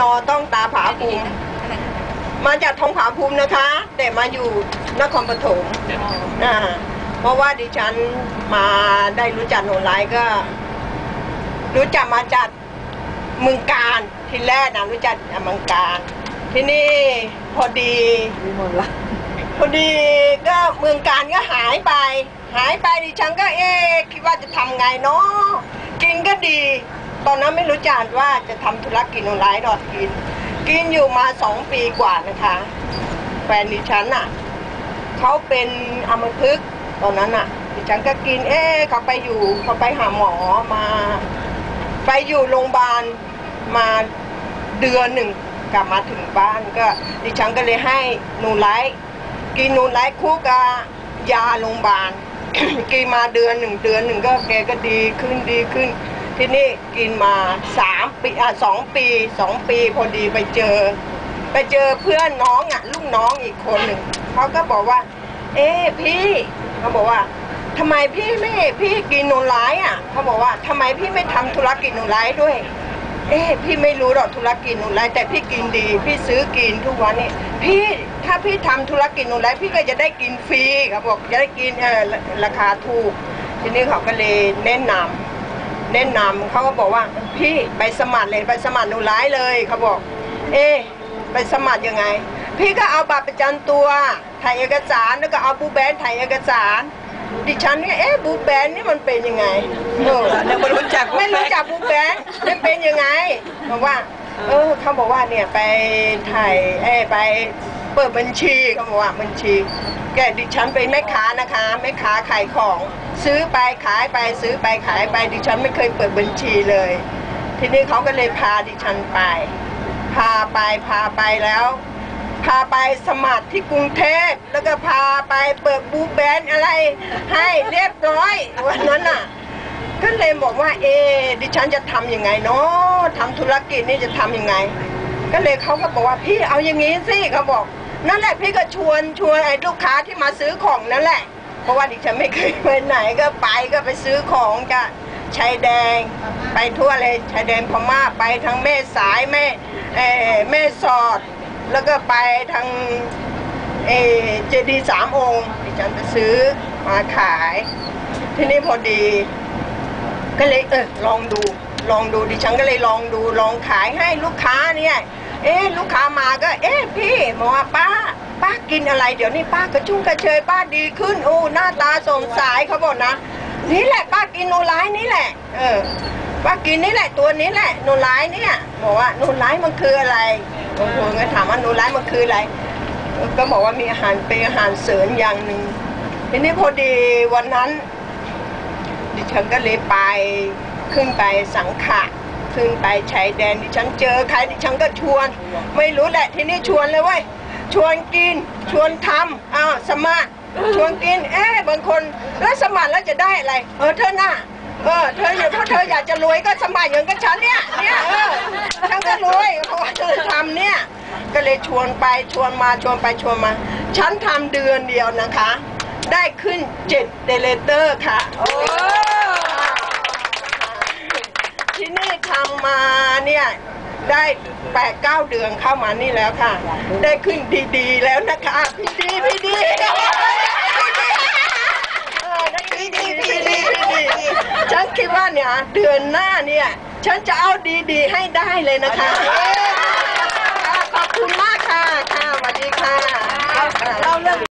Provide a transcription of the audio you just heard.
นอต้องตาผาภูมิ มาจากทองผาภูมินะคะ แต่มาอยู่นครปฐมอ่าเพราะว่าดิฉันมาได้รู้จักโนไลก็ รู้จักมาจากเมืองการที่แรกนะรู้จักจากเมืองการ ที่นี่พอดีพอดีก็เมืองการก็หายไป หายไปดิฉันก็เอ๊คิดว่าจะทำไงเนาะกินก็ดี ตอนนั้นไม่รู้จักว่าจะทำธุรกิจออนไลน์ดอทกิน กินอยู่มาสองปีกว่านะคะ แฟนดิฉันอะเขาเป็นอัมพฤกตอนนั้นอะ ดิฉันก็กิน เอ๊เขาไปอยู่เขาไปหาหมอมา ไปอยู่โรงพยาบาลมาเดือนหนึ่งกลับมาถึงบ้านก็ ดิฉันก็เลยให้นูไลท์กินนูไลท์คู่กับยาโรงพยาบาลกินมาเดือนหนึ่งเดือนหนึ่งก็แกก็ดีขึ้นดีขึ้น ที่นี่กินมาสามปีอะสองปีสองปีพอดีไปเจอ ไปเจอเพื่อนน้องอะลูกน้องอีกคนหนึ่งเขาก็บอกว่า เอ๊พี่เขาบอกว่าทำไมพี่ไม่พี่กินนูไลท์อะเขาบอกว่าทำไมพี่ไม่ทำธุรกิจนูไลท์ด้วย เอ๊พี่ไม่รู้หรอกธุรกิจนูไลท์แต่พี่กินดี พี่ซื้อกินทุกวันนี่พี่ถ้าพี่ทำธุรกิจนูไลท์พี่ก็จะได้กินฟรีเขาบอกจะได้กินเออราคาถูก ทีนี้เขาก็เลยแนะนำ แนะนำเขาก็บอกว่าพี่ไปสมัครเลยไปสมัครหนูร้ายเลยเขาบอก เอ๊ะไปสมัครยังไง พี่ก็เอาบัตรประจำตัวถ่ายเอกสารแล้วก็เอาบูแบนถ่ายเอกสาร ดิฉันก็เอ๊ะบูแบนนี่มันเป็นยังไงเออยังไม่รู้จักไม่รู้จักบูแบนมันเป็นยังไงบอกว่า เออเขาบอกว่าเนี่ยไปถ่ายเอ้ยไปเปิดบัญชีเขาบอกว่าบัญชี แกดิฉันเป็นแม่ค้านะคะแม่ค้าขายของ ซื้อไปขายไปซื้อไปขายไปดิฉันไม่เคยเปิดบัญชีเลย ทีนี้เขาก็เลยพาดิฉันไป พาไปพาไปแล้ว พาไปสมัครที่กรุงเทพแล้วก็พาไปเปิดบูแบนอะไรให้เรียบร้อยวันนั้นน่ะก็เลยบอกว่าเอดิฉันจะทำยังไงเนาะทำธุรกิจนี่จะทำยังไง ก็เลยเขาก็บอกว่าพี่เอาอย่างงี้สิเขาบอก นั่นแหละพี่ก็ชวนชวนไอ้ลูกค้าที่มาซื้อของนั่นแหละ เพราะว่าดิฉันไม่เคยไปไหนก็ไปก็ไปซื้อของจะชายแดง ไปทั่วเลยชายแดนพม่าไปทั้งแม่สายแม่เออแม่สอด แล้วก็ไปทางเอเจดีสามองค์ดิฉันไปซื้อมาขาย ที่นี่พอดี ก็เลยเออลองดูลองดูดิฉันก็เลยลองดูลองขายให้ลูกค้าเนี่ย เอ๊ะลูกค้ามาก็ เอ๊ะพี่บอป้า ป้ากินอะไร เดี๋ยวนี้ป้ากระชุ่มกระเชยป้าดีขึ้นโอ้หน้าตาสดใสเขาบอกนะนี่แหละป้ากินโนไลท์นี่แหละ เออป้ากินนี่แหละตัวนี้แหละโนไลท์เนี่ยบอกว่าโนไลท์มันคืออะไรบางคนก็ถามว่าโนไลท์มันคืออะไร ก็บอกว่ามีอาหารเป็นอาหารเสริมอย่างหนึ่งทีนี้พอดีวันนั้น ดิฉันก็เลยไปขึ้นไปสังขะ ขึ้นไปชายแดนดิฉันเจอใครดิฉันก็ชวน ไม่รู้แหละทีนี้ชวนเลยเว้ยชวนกิน ชวนทำอ้าวสมัครชวนกิน เอ๊ะบางคนแล้วสมัครแล้วจะได้อะไร เออเธอหน้าเออเธอเนี่ยเพราะเธออยากจะรวยก็สมัครอย่างกับฉันเนี่ยเนี่ยเออฉันก็รวยเพราะว่าเธอทำเนี่ยก็เลยชวนไปชวนมาชวนไปชวนมา ฉันทำเดือนเดียวนะคะ ได้ขึ้นเจ็ดเดเลเตอร์ค่ะโอ้ ที่นี่ทำมาเนี่ยได้แปดเก้าเดือนเข้ามานี่แล้วค่ะ ได้ขึ้นดีๆแล้วนะคะ พี่ดีพี่ดีได้ดีพี่ดีพี่ดีฉันคิดว่าเนี่ยเดือนหน้าเนี่ย ฉันจะเอาดีๆให้ได้เลยนะคะ ขอบคุณมากค่ะค่ะสวัสดีค่ะ เราเรื่อง